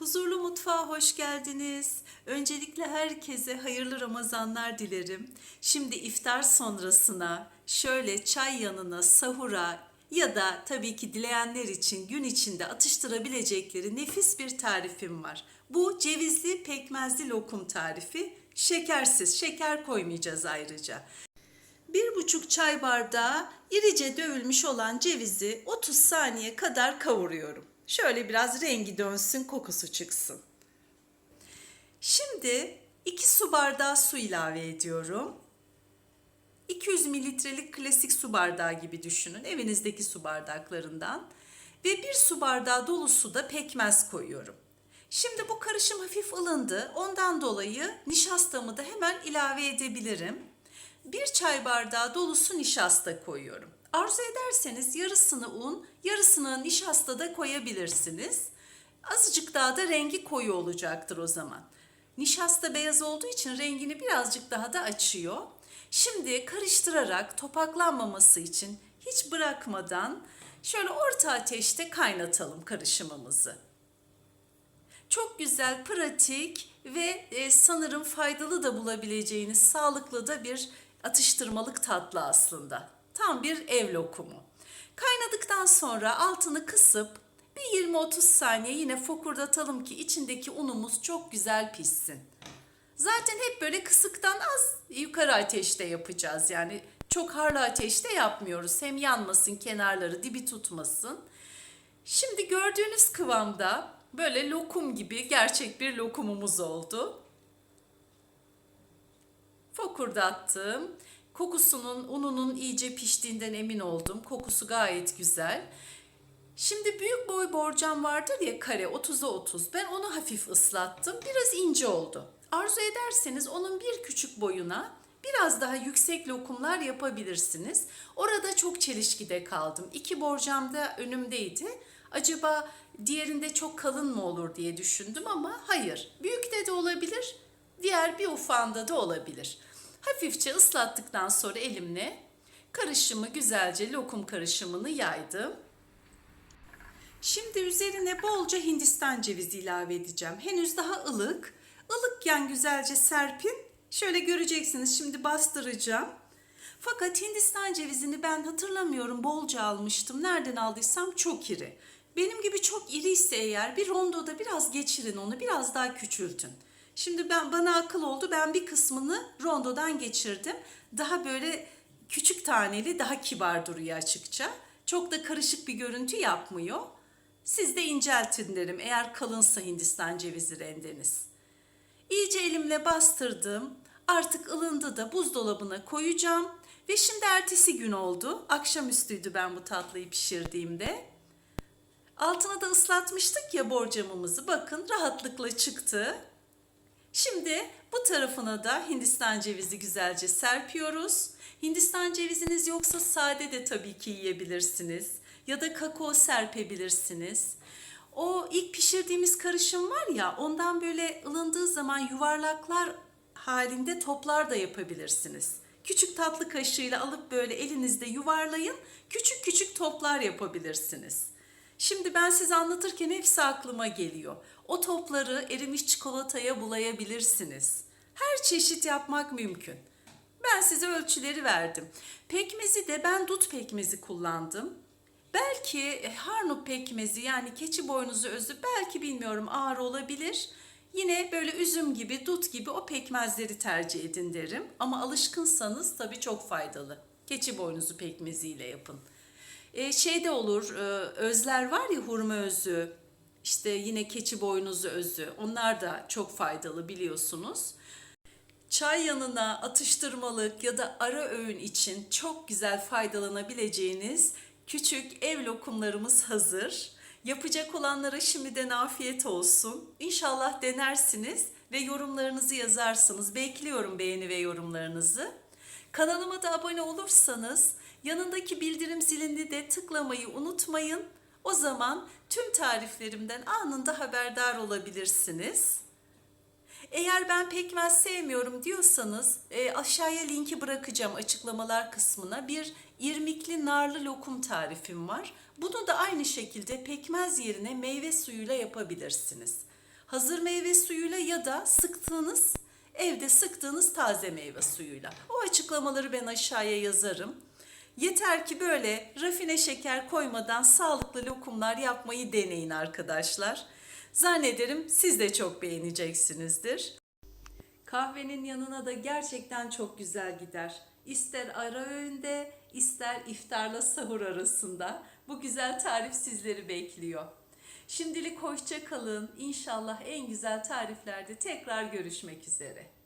Huzurlu mutfağa hoş geldiniz. Öncelikle herkese hayırlı Ramazanlar dilerim. Şimdi iftar sonrasına şöyle çay yanına, sahura ya da tabii ki dileyenler için gün içinde atıştırabilecekleri nefis bir tarifim var. Bu cevizli pekmezli lokum tarifi. Şekersiz, şeker koymayacağız ayrıca. Bir buçuk çay bardağı irice dövülmüş olan cevizi 30 saniye kadar kavuruyorum. Şöyle biraz rengi dönsün, kokusu çıksın. Şimdi 2 su bardağı su ilave ediyorum. 200 mililitrelik klasik su bardağı gibi düşünün. Evinizdeki su bardaklarından. Ve 1 su bardağı dolusu da pekmez koyuyorum. Şimdi bu karışım hafif ılındı. Ondan dolayı nişastamı da hemen ilave edebilirim. Bir çay bardağı dolusu nişasta koyuyorum. Arzu ederseniz yarısını un, yarısını nişasta da koyabilirsiniz. Azıcık daha da rengi koyu olacaktır o zaman. Nişasta beyaz olduğu için rengini birazcık daha da açıyor. Şimdi karıştırarak topaklanmaması için hiç bırakmadan şöyle orta ateşte kaynatalım karışımımızı. Çok güzel, pratik ve e, sanırım faydalı da bulabileceğiniz sağlıklı da bir atıştırmalık tatlı aslında. Tam bir ev lokumu. Kaynadıktan sonra altını kısıp bir 20-30 saniye yine fokurdatalım ki içindeki unumuz çok güzel pişsin. Zaten hep böyle kısıktan az yukarı ateşte yapacağız. Yani çok harlı ateşte yapmıyoruz. Hem yanmasın kenarları dibi tutmasın. Şimdi gördüğünüz kıvamda böyle lokum gibi gerçek bir lokumumuz oldu. Fokurdattım. Kokusunun, ununun iyice piştiğinden emin oldum. Kokusu gayet güzel. Şimdi büyük boy borcam vardır ya kare 30'a 30. Ben onu hafif ıslattım. Biraz ince oldu. Arzu ederseniz onun bir küçük boyuna biraz daha yüksek lokumlar yapabilirsiniz. Orada çok çelişkide kaldım. İki borcam da önümdeydi. Acaba diğerinde çok kalın mı olur diye düşündüm ama hayır. Büyükte de olabilir, diğer bir ufağında da olabilir. Hafifçe ıslattıktan sonra elimle karışımı güzelce lokum karışımını yaydım. Şimdi üzerine bolca Hindistan cevizi ilave edeceğim. Henüz daha ılık. Ilıkken güzelce serpin. Şöyle göreceksiniz şimdi bastıracağım. Fakat Hindistan cevizini ben hatırlamıyorum bolca almıştım. Nereden aldıysam çok iri. Benim gibi çok iri ise eğer bir rondoda biraz geçirin onu biraz daha küçültün. Şimdi ben bana akıl oldu ben bir kısmını rondodan geçirdim. Daha böyle küçük taneli daha kibar duruyor açıkça. Çok da karışık bir görüntü yapmıyor. Siz de inceltin derim eğer kalınsa Hindistan cevizi rendeniz. İyice elimle bastırdım. Artık ılındı da buzdolabına koyacağım. Ve şimdi ertesi gün oldu. Akşamüstüydü ben bu tatlıyı pişirdiğimde. Altına da ıslatmıştık ya borcamımızı. Bakın rahatlıkla çıktı. Şimdi bu tarafına da Hindistan cevizi güzelce serpiyoruz. Hindistan ceviziniz yoksa sade de tabii ki yiyebilirsiniz. Ya da kakao serpebilirsiniz. O ilk pişirdiğimiz karışım var ya ondan böyle ılındığı zaman yuvarlaklar halinde toplar da yapabilirsiniz. Küçük tatlı kaşığıyla alıp böyle elinizde yuvarlayın. Küçük küçük toplar yapabilirsiniz. Şimdi ben size anlatırken hepsi aklıma geliyor. O topları erimiş çikolataya bulayabilirsiniz. Her çeşit yapmak mümkün. Ben size ölçüleri verdim. Pekmezi de ben dut pekmezi kullandım. Belki e, harnup pekmezi yani keçi boynuzu özü belki bilmiyorum ağır olabilir. Yine böyle üzüm gibi, dut gibi o pekmezleri tercih edin derim. Ama alışkınsanız tabii çok faydalı. Keçi boynuzu pekmeziyle yapın. E, şey de olur, e, özler var ya hurma özü, işte yine keçi boynuzu özü. Onlar da çok faydalı biliyorsunuz. Çay yanına atıştırmalık ya da ara öğün için çok güzel faydalanabileceğiniz küçük ev lokumlarımız hazır. Yapacak olanlara şimdiden afiyet olsun. İnşallah denersiniz ve yorumlarınızı yazarsınız. Bekliyorum beğeni ve yorumlarınızı. Kanalıma da abone olursanız yanındaki bildirim zilini de tıklamayı unutmayın. O zaman tüm tariflerimden anında haberdar olabilirsiniz. Eğer ben pekmez sevmiyorum diyorsanız e, aşağıya linki bırakacağım açıklamalar kısmına. Bir irmikli narlı lokum tarifim var. Bunu da aynı şekilde pekmez yerine meyve suyuyla yapabilirsiniz. hazır meyve suyuyla ya da sıktığınız evde sıktığınız taze meyve suyuyla. O açıklamaları ben aşağıya yazarım. Yeter ki böyle rafine şeker koymadan sağlıklı lokumlar yapmayı deneyin arkadaşlar. Zannederim siz de çok beğeneceksinizdir. Kahvenin yanına da gerçekten çok güzel gider. İster ara öğünde, ister iftarla sahur arasında. Bu güzel tarif sizleri bekliyor. Şimdilik hoşça kalın. İnşallah en güzel tariflerde tekrar görüşmek üzere.